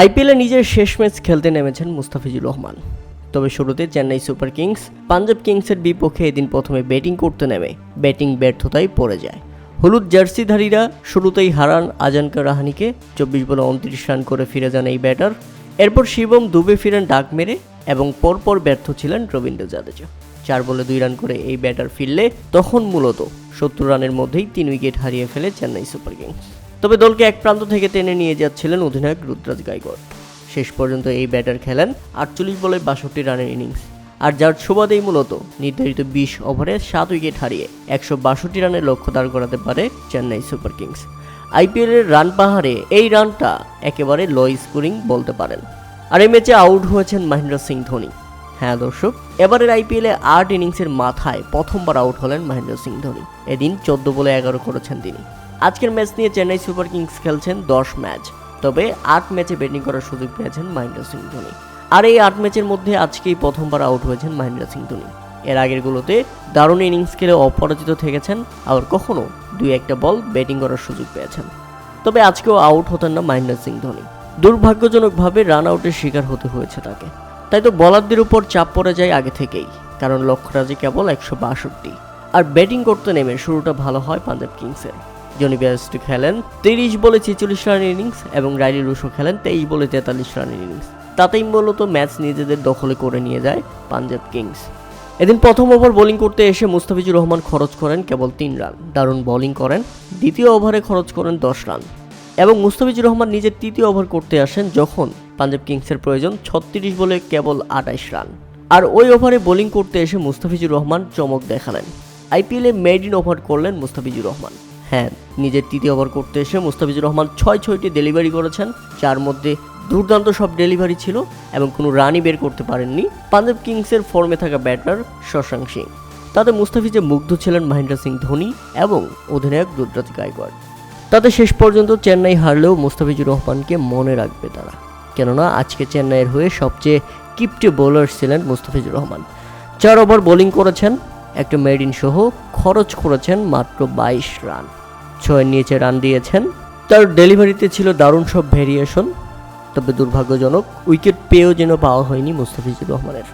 আইপিএলে নিজের শেষ ম্যাচ খেলতে নেমেছেন মুস্তাফিজুর রহমান। তবে শুরুতে চেন্নাই সুপার কিংস পাঞ্জাব কিংসের বিপক্ষে এদিন প্রথমে ব্যাটিং করতে নেমে। ব্যাটিং ব্যর্থতায় পড়ে যায়। হলুদ জার্সিধারীরা শুরুতেই হারান আজানকা রাহানিকে। চব্বিশ বলে উনত্রিশ রান করে ফিরে যান এই ব্যাটার। এরপর শিবম দুবে ফিরেন ডাক মেরে এবং পরপর ব্যর্থ ছিলেন রবীন্দ্র জাদেজা। চার বলে দুই রান করে এই ব্যাটার ফিরলে তখন মূলত সত্তর রানের মধ্যেই তিন উইকেট হারিয়ে ফেলে চেন্নাই সুপার কিংস। তবে দলকে এক প্রান্ত থেকে টেনে নিয়ে যাচ্ছিলেন অধিনায়ক রুদ্রাজ গাইকোয়াড় শেষ পর্যন্ত এই ব্যাটার খেলেন আটচল্লিশ বলে বাষট্টি রানের ইনিংস। আর যার সুবাদেই মূলত নির্ধারিত বিশ ওভারে সাত উইকেট হারিয়ে একশো বাষট্টি রানের লক্ষ্য দাঁড় করাতে পারে চেন্নাই সুপার কিংস। আইপিএলের রান পাহাড়ে এই রানটা একেবারে লো স্কোরিং বলতে পারেন। আর এই ম্যাচে আউট হয়েছেন মহেন্দ্র সিং ধোনি। হ্যাঁ দর্শক, এবারের আইপিএলে আট ইনিংসের মাথায় প্রথমবার আউট হলেন মহেন্দ্র সিং ধোনি। এদিন চোদ্দ বলে এগারো করেছেন তিনি। আজকের ম্যাচ নিয়ে চেন্নাই সুপার কিংস খেলছেন দশ ম্যাচ, তবে আট ম্যাচে ব্যাটিং করার সুযোগ পেয়েছেন মহেন্দ্র সিং ধোনি। আর এই আট ম্যাচের মধ্যে আজকেই প্রথমবার আউট হয়েছেন মহেন্দ্র সিং ধোনি। এর আগেরগুলোতে দারুণ ইনিংস খেলে অপরাজিত থেকেছেন আবার কখনো দুই একটা বল ব্যাটিং করার সুযোগ পেয়েছেন। তবে আজকেও আউট হতেন না মহেন্দ্র সিং ধোনি। দুর্ভাগ্যজনকভাবে রান আউটের শিকার হতে হয়েছে তাকে। তাই তো বলারদের উপর চাপ পড়ে যায় আগে থেকেই, কারণ লক্ষ্যরাজি কেবল একশো বাষট্টি। আর ব্যাটিং করতে নেমে শুরুটা ভালো হয় পাঞ্জাব কিংসের। জনি ব্যাস্ট খেলেন তিরিশ বলে ছেচল্লিশ রানের ইনিংস এবং রাইলি রুশো খেলেন তেইশ বলে তেতাল্লিশ রানের ইনিংস। তাতেই মূলত ম্যাচ নিজেদের দখলে করে নিয়ে যায় পাঞ্জাব কিংস। এদিন প্রথম ওভার বোলিং করতে এসে মুস্তাফিজুর রহমান খরচ করেন কেবল তিন রান। দারুণ বোলিং করেন, দ্বিতীয় ওভারে খরচ করেন দশ রান। এবং মুস্তাফিজুর রহমান নিজের তৃতীয় ওভার করতে আসেন যখন পাঞ্জাব কিংসের প্রয়োজন ছত্রিশ বলে কেবল আটাইশ রান। আর ওই ওভারে বোলিং করতে এসে মুস্তাফিজুর রহমান চমক দেখালেন। আইপিএলে মেড ইন ওভার করলেন মুস্তাফিজুর রহমান। হ্যাঁ নিজের তৃতীয় ওভার করতে এসে মুস্তাফিজুর রহমান ছয় ছয়টি ডেলিভারি করেছেন, যার মধ্যে দুর্দান্ত সব ডেলিভারি ছিল এবং কোনো রানই বের করতে পারেননি পাঞ্জাব কিংসের ফর্মে থাকা ব্যাটার শশাঙ্ক সিং। তাতে মুস্তাফিজে মুগ্ধ ছিলেন মহেন্দ্র সিং ধোনি এবং অধিনায়ক রুদ্রাজ গায়কোয়াড় তাতে শেষ পর্যন্ত চেন্নাই হারলেও মুস্তাফিজুর রহমানকে মনে রাখবে তারা। কেননা, আজকে চেন্নাইয়ের হয়ে সবচেয়ে কিপটে বোলার ছিলেন মুস্তাফিজুর রহমান। চার ওভার বোলিং করেছেন, একটা মেডিন সহ খরচ করেছেন মাত্র বাইশ রান ছয়ের নিয়েছে, রান দিয়েছেন। তার ডেলিভারিতে ছিল দারুণ সব ভেরিয়েশন তবে দুর্ভাগ্যজনক, উইকেট পেয়েও যেন পাওয়া হয়নি মুস্তাফিজুর রহমানের।